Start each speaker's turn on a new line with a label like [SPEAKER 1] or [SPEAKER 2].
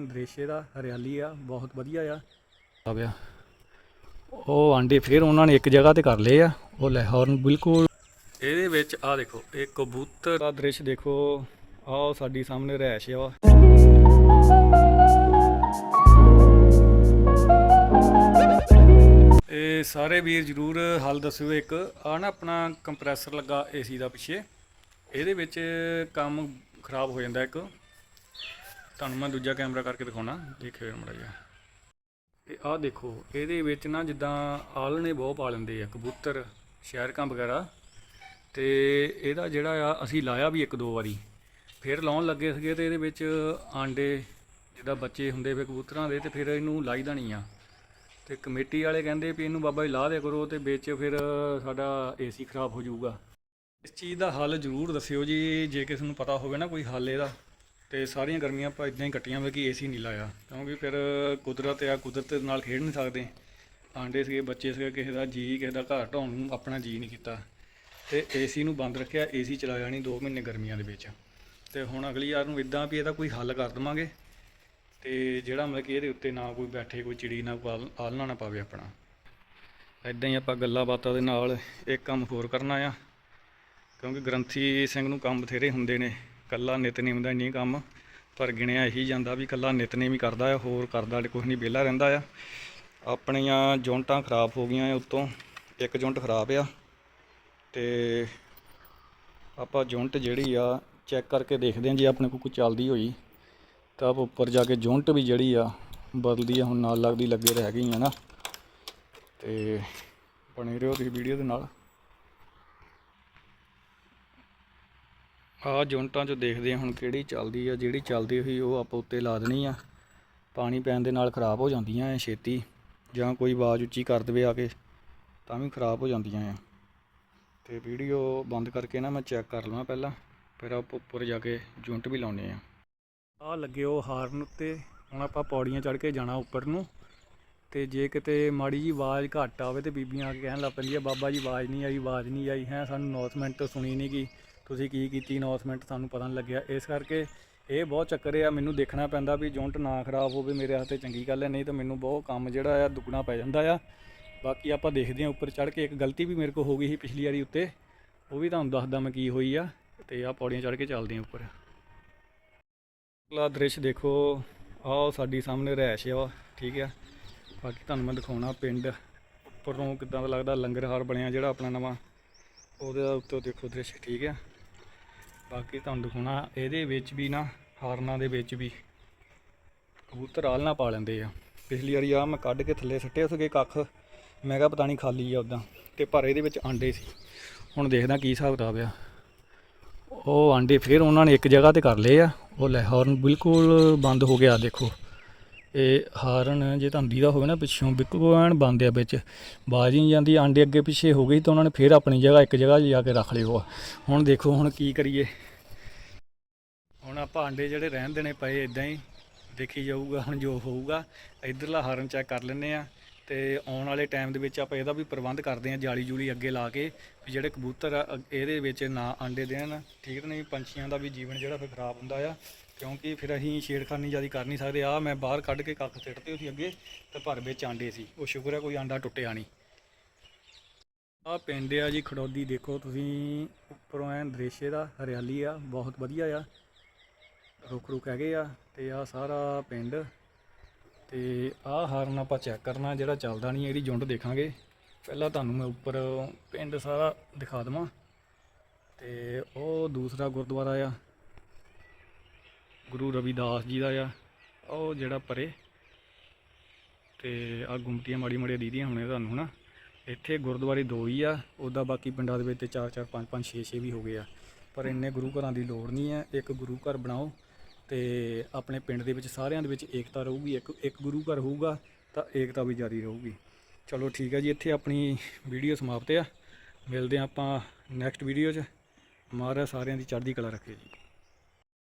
[SPEAKER 1] ਐਨ ਦ੍ਰਿਸ਼ ਇਹਦਾ ਹਰਿਆਲੀ ਆ ਬਹੁਤ ਵਧੀਆ ਆ। ਆ ਗਿਆ। ਉਹ ਆਂਡੇ ਫਿਰ ਉਹਨਾਂ ਨੇ ਇੱਕ ਜਗ੍ਹਾ ਤੇ ਕਰ ਲਏ ਆ ਉਹ ਲਾਹੌਰ ਬਿਲਕੁਲ। ਇਹਦੇ ਵਿੱਚ ਆ ਦੇਖੋ ਇਹ ਕਬੂਤਰ ਦਾ ਦ੍ਰਿਸ਼ ਦੇਖੋ ਆਹ ਸਾਡੀ ਸਾਹਮਣੇ ਰਹਿਸ਼ ਆ। ਇਹ ਸਾਰੇ ਵੀਰ ਜਰੂਰ ਹੱਲ ਦੱਸਿਓ ਇੱਕ ਆ ਨਾ ਆਪਣਾ ਕੰਪਰੈਸਰ ਲੱਗਾ ਏਸੀ ਦਾ ਪਿੱਛੇ ਇਹਦੇ ਵਿੱਚ ਕੰਮ ਖਰਾਬ ਹੋ ਜਾਂਦਾ ਇੱਕ। ਤੁਹਾਨੂੰ ਮੈਂ ਦੂਜਾ ਕੈਮਰਾ ਕਰਕੇ ਦਿਖਾਉਣਾ। ਦੇਖਿਓ ਮੜਾ ਜਿਹਾ। ਇਹ ਆਹ ਦੇਖੋ, ਇਹਦੇ ਵਿੱਚ ਨਾ ਜਿੱਦਾਂ ਆਲਣੇ ਬਹੁਤ ਪਾ ਲੈਂਦੇ ਆ, ਕਬੂਤਰ, ਸ਼ਹਿਰਕਾਂ ਵਗੈਰਾ। ਤੇ ਇਹਦਾ ਜਿਹੜਾ ਆ, ਅਸੀਂ ਲਾਇਆ ਵੀ ਇੱਕ ਦੋ ਵਾਰੀ। ਫਿਰ ਲਾਉਣ ਲੱਗੇ ਸੀਗੇ ਤੇ ਇਹਦੇ ਵਿੱਚ ਆਂਡੇ, ਜਿੱਦਾਂ ਬੱਚੇ ਹੁੰਦੇ ਵੇ ਕਬੂਤਰਾਂ ਦੇ, ਤੇ ਫਿਰ ਇਹਨੂੰ ਲਾਈਦਾ ਨਹੀਂ ਆ। ਤੇ ਕਮੇਟੀ ਵਾਲੇ ਕਹਿੰਦੇ ਵੀ ਇਹਨੂੰ ਬਾਬਾ ਜੀ ਲਾ ਦੇ ਕਰੋ ਤੇ ਵਿੱਚ ਫਿਰ ਸਾਡਾ ਏਸੀ ਖਰਾਬ ਹੋ ਜਾਊਗਾ। ਇਸ ਚੀਜ਼ ਦਾ ਹੱਲ ਜ਼ਰੂਰ ਦੱਸਿਓ ਜੀ, ਜੇ ਕਿਸੇ ਨੂੰ ਪਤਾ ਹੋਵੇ ਨਾ ਕੋਈ ਹੱਲ ਇਹਦਾ। ਤੇ ਸਾਰੀਆਂ ਗਰਮੀਆਂ ਆਪਾਂ ਇਦਾਂ ਹੀ ਕੱਟੀਆਂ ਵੇ ਕਿ ਏਸੀ ਨਹੀਂ ਲਾਇਆ। ਕਿਉਂਕਿ ਫਿਰ ਕੁਦਰਤ ਆ, ਕੁਦਰਤ ਨਾਲ ਖੇਡ ਨਹੀਂ ਸਕਦੇ। ਆਂਡੇ ਸੀਗੇ, ਬੱਚੇ ਸੀਗੇ, ਕਿਸੇ ਦਾ ਜੀ, ਕਿਸੇ ਦਾ ਘਰ, ਢਾਉਣ ਨੂੰ ਆਪਣਾ ਜੀ ਨਹੀਂ ਕੀਤਾ। ਤੇ ਏਸੀ ਨੂੰ ਬੰਦ ਰੱਖਿਆ ਏਸੀ ਚਲਾਇਆ ਨਹੀਂ 2 ਮਹੀਨੇ ਗਰਮੀਆਂ ਦੇ ਵਿੱਚ। ਤੇ ਹੁਣ ਅਗਲੀ ਯਾਰ ਨੂੰ ਇਦਾਂ ਵੀ ਇਹਦਾ ਕੋਈ ਹੱਲ ਕਰ ਦਵਾਂਗੇ। ਤੇ ਜਿਹੜਾ ਮਤਲਬ ਕਿ ਇਹਦੇ ਉੱਤੇ ਨਾ ਕੋਈ ਬੈਠੇ, ਕੋਈ ਚਿੜੀ ਨਾ ਕੋਈ ਆਲਣਾ ਨਾ ਪਾਵੇ ਆਪਣਾ। ਇਦਾਂ ਹੀ ਆਪਾਂ ਗੱਲਾਂ ਬਾਤਾਂ ਦੇ ਨਾਲ ਇੱਕ ਕੰਮ ਹੋਰ ਕਰਨਾ ਆ। ਕਿਉਂਕਿ ਗ੍ਰੰਥੀ ਸਿੰਘ ਨੂੰ ਕੰਮ ਬਥੇਰੇ ਹੁੰਦੇ ਨੇ। ਕੱਲਾ ਨਿਤਨੇਮ ਦਾ ਨਹੀਂ ਕੰਮ, ਪਰ ਗਿਣਿਆ ਇਹੀ ਜਾਂਦਾ ਵੀ ਕੱਲਾ ਨਿਤਨੇਮ ਹੀ ਕਰਦਾ ਆ, ਹੋਰ ਕਰਦਾ ਕੁਝ ਨਹੀਂ ਵਿਹਲਾ ਰਹਿੰਦਾ ਆ। ਆਪਣੀਆਂ ਜੁੰਟਾਂ ਖਰਾਬ ਹੋ ਗਈਆਂ ਆ ਉੱਤੋਂ, ਇੱਕ ਜੁੰਟ ਖਰਾਬ ਆ, ਤੇ ਆਪਾਂ ਜੁੰਟ ਜਿਹੜੀ ਆ, ਚੈੱਕ ਕਰਕੇ ਦੇਖਦੇ ਹਾਂ ਜੇ ਆਪਣੇ ਕੋਲ ਕੋਈ ਚੱਲਦੀ ਹੋਈ, ਤਾਂ ਆਪਾਂ ਉੱਪਰ ਜਾ ਕੇ ਜੁੰਟ ਵੀ ਜਿਹੜੀ ਆ, ਬਦਲਦੀ ਆ, ਹੁਣ ਨਾਲ ਲੱਗਦੀ, ਲੱਗੇ ਰਹਿ ਗਈ ਆ ਨਾ। ਤੇ ਬਣੇ ਰਹੋ ਤੁਸੀਂ ਵੀਡੀਓ ਦੇ ਨਾਲ। ਆਹ ਜੁਨਟਾਂ 'ਚ ਦੇਖਦੇ ਹਾਂ ਹੁਣ ਕਿਹੜੀ ਚੱਲਦੀ ਆ, ਜਿਹੜੀ ਚੱਲਦੀ ਹੋਈ ਉਹ ਆਪਾਂ ਉੱਤੇ ਲਾ ਦੇਣੀ ਆ। ਪਾਣੀ ਪੈਣ ਦੇ ਨਾਲ ਖਰਾਬ ਹੋ ਜਾਂਦੀਆਂ ਐ ਛੇਤੀ, ਜਾਂ ਕੋਈ ਆਵਾਜ਼ ਉੱਚੀ ਕਰ ਦੇਵੇ ਆ ਕੇ, ਤਾਂ ਵੀ ਖਰਾਬ ਹੋ ਜਾਂਦੀਆਂ ਆ। ਤੇ ਵੀਡੀਓ ਬੰਦ ਕਰਕੇ ਨਾ ਮੈਂ ਚੈੱਕ ਕਰ ਲਵਾਂ ਪਹਿਲਾਂ, ਫਿਰ ਆਪਾਂ ਉੱਪਰ ਜਾ ਕੇ ਜੁਨਟ ਵੀ ਲਾਉਣੇ ਆ। ਆ ਲੱਗੇ ਉਹ ਹਾਰਨ ਉੱਤੇ, ਹੁਣ ਆਪਾਂ ਪੌੜੀਆਂ ਚੜ੍ਹ ਕੇ ਜਾਣਾ ਉੱਪਰ ਨੂੰ। ਤੇ ਜੇ ਕਿਤੇ ਮਾੜੀ ਜੀ ਆਵਾਜ਼ ਘੱਟ ਆਵੇ ਤੇ ਬੀਬੀਆਂ ਆ ਕੇ ਕਹਿਣ ਲੱਗ ਪੈਂਦੀਆਂ, ਬਾਬਾ ਜੀ ਆਵਾਜ਼ ਨਹੀਂ ਆਈ, ਆਵਾਜ਼ ਨਹੀਂ ਆਈ, ਹੈ, ਸਾਨੂੰ ਅਨਾਉਂਸਮੈਂਟ ਸੁਣੀ ਨਹੀਂ ਗਈ ਤੁਸੀਂ ਕੀ ਕੀਤੀ ਅਨਾਉਂਸਮੈਂਟ ਸਾਨੂੰ ਪਤਾ ਨਹੀਂ ਲੱਗਿਆ। ਇਸ ਕਰਕੇ ਇਹ ਬਹੁਤ ਚੱਕਰ ਆ, ਮੈਨੂੰ ਦੇਖਣਾ ਪੈਂਦਾ ਵੀ ਜੁੰਟ ਨਾ ਖਰਾਬ ਹੋਵੇ, ਮੇਰੇ ਹੱਥੇ ਚੰਗੀ ਗੱਲ ਹੈ, ਨਹੀਂ ਤਾਂ ਮੈਨੂੰ ਬਹੁਤ ਕੰਮ ਜਿਹੜਾ ਆ ਦੁੱਗਣਾ ਪੈ ਜਾਂਦਾ ਆ। ਬਾਕੀ ਆਪਾਂ ਦੇਖਦੇ ਹਾਂ ਉੱਪਰ ਚੜ੍ਹ ਕੇ, ਇੱਕ ਗਲਤੀ ਵੀ ਮੇਰੇ ਕੋਲ ਹੋ ਗਈ ਸੀ ਪਿਛਲੀ ਵਾਰੀ ਉੱਤੇ, ਉਹ ਵੀ ਤੁਹਾਨੂੰ ਦੱਸਦਾ ਮੈਂ ਕੀ ਹੋਈ ਆ, ਤੇ ਆ ਪੌੜੀਆਂ ਚੜ੍ਹ ਕੇ ਚੱਲਦੇ ਹਾਂ ਉੱਪਰ। ਅਗਲਾ ਦ੍ਰਿਸ਼ ਦੇਖੋ, ਆਹ ਸਾਡੀ ਸਾਹਮਣੇ ਰਹਿਸ਼ ਆ, ਠੀਕ ਆ। ਬਾਕੀ ਤੁਹਾਨੂੰ ਮੈਂ ਦਿਖਾਉਣਾ ਪਿੰਡ, ਉੱਪਰੋਂ ਕਿੱਦਾਂ ਦਾ ਲੱਗਦਾ ਲੰਗਰ ਹਾਰ ਬਣਿਆ ਜਿਹੜਾ ਆਪਣਾ ਨਵਾਂ, ਉਹਦੇ ਉੱਤੇ ਦੇਖੋ ਦ੍ਰਿਸ਼, ਠੀਕ ਆ। ਬਾਕੀ ਤੁਹਾਨੂੰ ਦਿਖਾਉਣਾ, ਇਹਦੇ ਵਿੱਚ ਵੀ ਨਾ, ਹਾਰਨਾਂ ਦੇ ਵਿੱਚ ਵੀ ਕਬੂਤਰ ਆਲਣਾ ਪਾ ਲੈਂਦੇ ਆ। ਪਿਛਲੀ ਵਾਰੀ ਆ ਮੈਂ ਕੱਢ ਕੇ ਥੱਲੇ ਸੱਟਿਆ ਸੀਗੇ ਕੱਖ, ਮੈਂ ਕਿਹਾ ਪਤਾ ਨਹੀਂ ਖਾਲੀ ਆ ਉਦਾਂ ਤੇ ਪਰ ਇਹਦੇ ਵਿੱਚ ਆਂਡੇ ਸੀ। ਹੁਣ ਦੇਖਦਾ ਕੀ ਹਿਸਾਬ ਕਿਤਾਬ ਆ। ਉਹ ਆਂਡੇ ਫਿਰ ਉਹਨਾਂ ਨੇ ਇੱਕ ਜਗ੍ਹਾ ਤੇ ਕਰ ਲਏ ਆ। ਉਹ ਲੈ ਹਾਰਨ ਬਿਲਕੁਲ ਬੰਦ ਹੋ ਗਿਆ, ਦੇਖੋ। ਇਹ ਹਾਰਨ ਜੇ ਧੰਦੀ ਦਾ ਹੋਵੇ ਨਾ ਪਿੱਛੋਂ ਬਿਲਕੁਲ ਐਨ ਬੰਦ ਆ ਵਿੱਚ। ਬਾਜ਼ ਨਹੀਂ ਜਾਂਦੀ, ਆਂਡੇ ਅੱਗੇ ਪਿੱਛੇ ਹੋ ਗਈ ਤਾਂ ਉਹਨਾਂ ਨੇ ਫਿਰ ਆਪਣੀ ਜਗ੍ਹਾ, ਇੱਕ ਜਗ੍ਹਾ ਜਾ ਕੇ ਰੱਖ ਲਿਓ ਹੁਣ ਦੇਖੋ, ਹੁਣ ਕੀ ਕਰੀਏ। ਹੁਣ ਆਪਾਂ ਆਂਡੇ ਜਿਹੜੇ ਰਹਿਣ ਦੇਣੇ ਪਏ ਇਦਾਂ ਹੀ ਦੇਖੀ ਜਾਊਗਾ, ਹੁਣ ਜੋ ਹੋਊਗਾ, ਇਧਰਲਾ ਹਾਰਨ ਚੈੱਕ ਕਰ ਲੈਂਦੇ ਆ। ਤੇ ਆਉਣ ਵਾਲੇ ਟਾਈਮ ਦੇ ਵਿੱਚ ਆਪਾਂ ਇਹਦਾ ਵੀ ਪ੍ਰਬੰਧ ਕਰਦੇ ਹਾਂ ਜਾਲੀ ਜੂਲੀ ਅੱਗੇ ਲਾ ਕੇ ਵੀ ਜਿਹੜੇ ਕਬੂਤਰ ਆ ਅ- ਇਹਦੇ ਵਿੱਚ ਨਾ ਆਂਡੇ ਦੇਣ, ਠੀਕ ਨਹੀਂ? ਪੰਛੀਆਂ ਦਾ ਵੀ ਜੀਵਨ ਜਿਹੜਾ ਫਿਰ ਖਰਾਬ ਹੁੰਦਾ ਆ, ਕਿਉਂਕਿ ਫਿਰ ਅਸੀਂ ਛੇੜਖਾਨੀ ਜ਼ਿਆਦਾ ਕਰ ਨਹੀਂ ਸਕਦੇ। ਆ ਮੈਂ ਬਾਹਰ ਕੱਢ ਕੇ ਕੱਖ ਸਿੱਟਦੇ ਸੀ ਅੱਗੇ ਤੇ ਭਰ ਵਿੱਚ ਆਂਡੇ ਸੀ। ਉਹ ਸ਼ੁਕਰ ਹੈ ਕੋਈ ਆਂਡਾ ਟੁੱਟਿਆ ਨਹੀਂ। ਆ ਪਿੰਡ ਆ ਜੀ ਖੜੋਦੀ, ਦੇਖੋ ਤੁਸੀਂ, ਉੱਪਰੋਂ ਐਨ ਦ੍ਰਿਸ਼ ਦਾ ਹਰਿਆਲੀ ਆ, ਬਹੁਤ ਵਧੀਆ ਆ। ਰੁੱਖ ਰੁੱਖ ਹੈਗੇ ਆ ਤੇ ਆ ਸਾਰਾ ਪਿੰਡ ਤੇ ਆਹ ਹਾਰਨ ਆਪਾਂ ਚੈੱਕ ਕਰਨਾ, ਜਿਹੜਾ ਚੱਲਦਾ ਨਹੀਂ, ਇਹਦੀ ਜੁੰਡ ਦੇਖਾਂਗੇ। ਪਹਿਲਾਂ ਤੁਹਾਨੂੰ ਮੈਂ ਉੱਪਰ ਪਿੰਡ ਸਾਰਾ ਦਿਖਾ ਦਵਾਂ। ਤੇ ਉਹ ਦੂਸਰਾ ਗੁਰਦੁਆਰਾ ਆ। ਗੁਰੂ ਰਵਿਦਾਸ ਜੀ ਦਾ ਆ। ਉਹ ਜਿਹੜਾ ਪਰੇ। ਤੇ ਆ ਗੁੰਮਟੀਆਂ ਮਾੜੀ ਮਾੜੀਆਂ ਦੀਦੀਆਂ ਹੁਣੇ ਤੁਹਾਨੂੰ, ਹਨਾ? ਇੱਥੇ ਗੁਰਦੁਆਰੇ ਦੋ ਹੀ ਆ। ਉਹਦਾ ਬਾਕੀ ਪਿੰਡਾਂ ਦੇ ਵਿੱਚ ਤੇ 4 4 5 5 6 6 ਵੀ ਹੋ ਗਏ ਆ। ਪਰ ਇੰਨੇ ਗੁਰੂ ਘਰਾਂ ਦੀ ਲੋੜ ਨਹੀਂ ਹੈ ਇੱਕ ਗੁਰੂ ਘਰ ਬਣਾਓ। ਤੇ ਆਪਣੇ ਪਿੰਡ ਦੇ ਵਿੱਚ ਸਾਰਿਆਂ ਦੇ ਵਿੱਚ ਏਕਤਾ ਰਹੂਗੀ, ਇੱਕ ਇੱਕ ਗੁਰੂ ਘਰ ਹੋਊਗਾ, ਤਾਂ ਏਕਤਾ ਵੀ ਜਾਰੀ ਰਹੂਗੀ। ਚਲੋ ਠੀਕ ਹੈ ਜੀ, ਇੱਥੇ ਆਪਣੀ ਵੀਡੀਓ ਸਮਾਪਤ ਆ। ਮਿਲਦੇ ਹਾਂ ਆਪਾਂ ਨੈਕਸਟ ਵੀਡੀਓ 'ਚ। ਮਹਾਰਾਜ ਸਾਰਿਆਂ ਦੀ ਚੜ੍ਹਦੀ ਕਲਾ ਰੱਖੇ ਜੀ।